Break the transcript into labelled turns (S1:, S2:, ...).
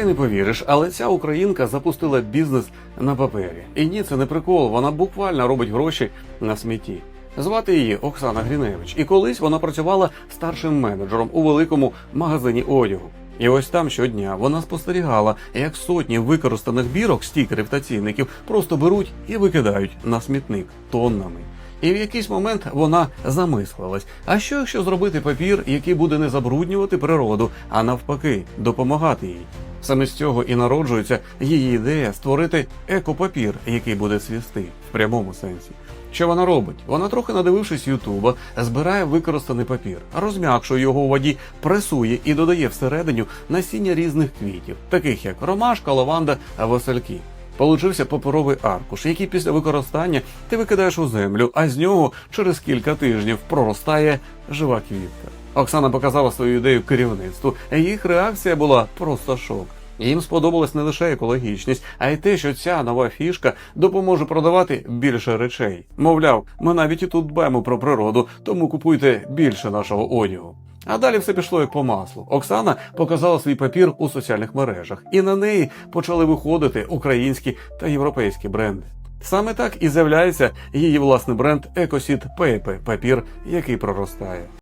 S1: Ти не повіриш, але ця українка запустила бізнес на папері. І ні, це не прикол. Вона буквально робить гроші на смітті. Звати її Оксана Гріневич, і колись вона працювала старшим менеджером у великому магазині одягу. І ось там щодня вона спостерігала, як сотні використаних бірок, стікерів та цінників просто беруть і викидають на смітник тоннами. І в якийсь момент вона замислилась: а що якщо зробити папір, який буде не забруднювати природу, а навпаки, допомагати їй? Саме з цього і народжується її ідея створити екопапір, який буде цвісти в прямому сенсі. Що вона робить? Вона трохи надивившись Ютуба, збирає використаний папір, розм'якшує його у воді, пресує і додає всередину насіння різних квітів, таких як ромашка, лаванда, васильки. Получився паперовий аркуш, який після використання ти викидаєш у землю, а з нього через кілька тижнів проростає жива квітка. Оксана показала свою ідею керівництву. Їх реакція була просто шок. Їм сподобалась не лише екологічність, а й те, що ця нова фішка допоможе продавати більше речей. Мовляв, ми навіть і тут дбаємо про природу, тому купуйте більше нашого одягу. А далі все пішло як по маслу. Оксана показала свій папір у соціальних мережах, і на неї почали виходити українські та європейські бренди. Саме так і з'являється її власний бренд Ecosід Paper – папір, який проростає.